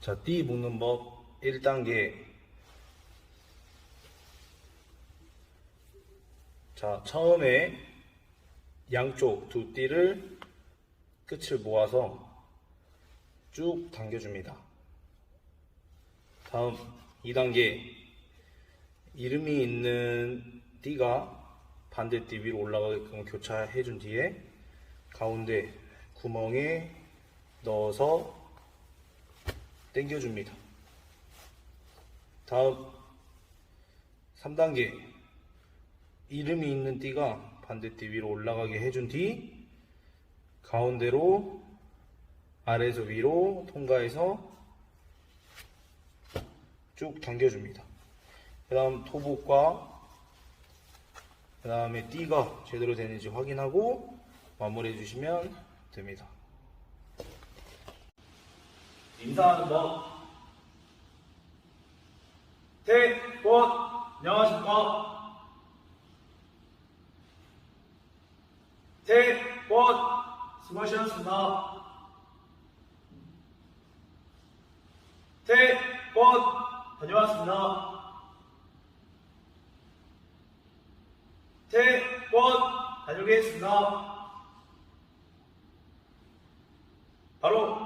자, 띠 묶는 법 1단계. 자, 처음에 양쪽 두 띠를 끝을 모아서 쭉 당겨줍니다. 다음 2단계. 이름이 있는 띠가 반대 띠 위로 올라가게끔 교차해 준 뒤에 가운데 구멍에 넣어서 당겨줍니다. 다음 3단계 이름이 있는 띠가 반대띠 위로 올라가게 해준 뒤 가운데로 아래에서 위로 통과해서 쭉 당겨줍니다. 그 다음 토복과 그 다음에 띠가 제대로 되는지 확인하고 마무리해 주시면 됩니다. 인사하는 법. 태꽃 안녕하십니까? 태꽃 수고하셨습니다. 태꽃 다녀왔습니다. 태꽃 다녀오겠습니다. 바로